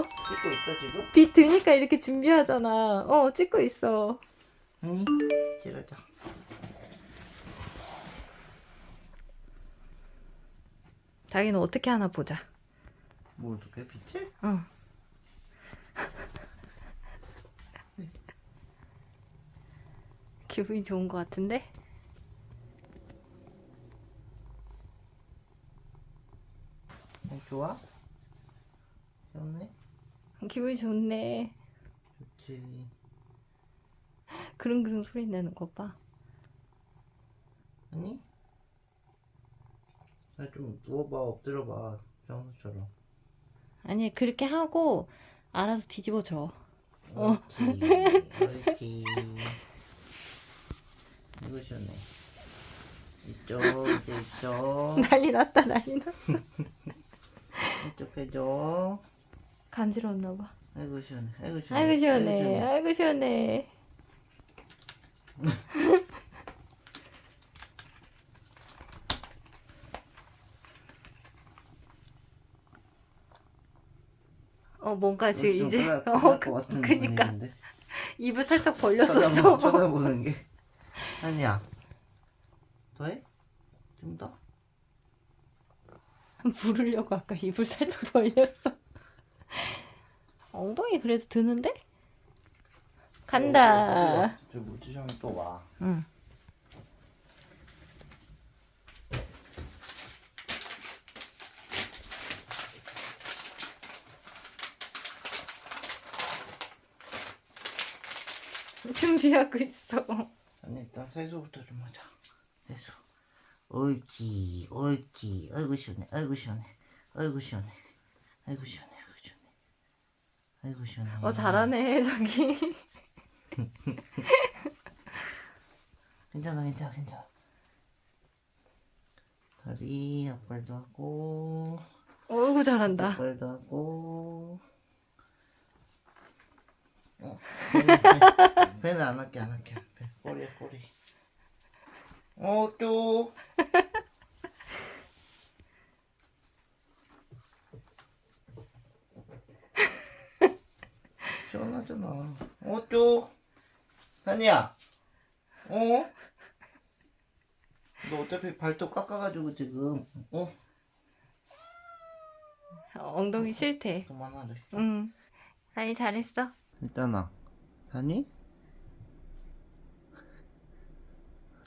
찍고 있어 지금? 빛 드니까 이렇게 준비하잖아. 어, 찍고 있어. 아니 찌르자 자기는 어떻게 하나 보자. 뭐 어떻게 빛을? 어. 기분이 좋은 것 같은데? 어, 좋아? 좋네? 기분이 좋네. 좋지 그릉그릉 소리 내는 거 봐. 아니? 아, 좀 누워봐 엎드려봐 평소처럼 아니, 그렇게 하고 알아서 뒤집어 줘. 옳지 시원해 이쪽 이쪽 난리 났다, 난리 났다. 이쪽 해줘 간지러웠나 봐. 아이고 시원해 아이고 시원해 아이고 시원해. 아이고 시원해. 어 뭔가 지금 이제 어 그, 그니까 기분인데. 입을 살짝 쳐다보, 벌렸었어. 쳐다보 는 게 아니야 더해? 좀 더? 부르려고 아까 입을 살짝 벌렸어. 엉덩이 그래도 드는데? 간다. 저 물주정이 또 와 응. 준비하고 있어. 아니 일단 세수부터 좀 하자 세수 옳지 옳지 아이고 시원해 아이고 시원해 아이고 시원해 아이고 시원해 아이고 시원해 어 잘하네 저기. 괜찮아 괜찮아 괜찮아. 다리 앞발도 하고. 어이구 잘한다. 앞발도 하고. 어, 배는, 배, 배는 안 할게 안 할게. 배, 꼬리야 꼬리. 어쭈 시원하잖아 어쭈 산이야 어? 너 어차피 발톱 깎아가지고 지금 어? 엉덩이 싫대. 그만하래 응. 아니 잘했어. 일단아 산이?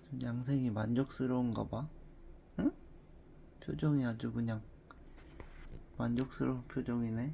좀 양생이 만족스러운가 봐 응? 표정이 아주 그냥 만족스러운 표정이네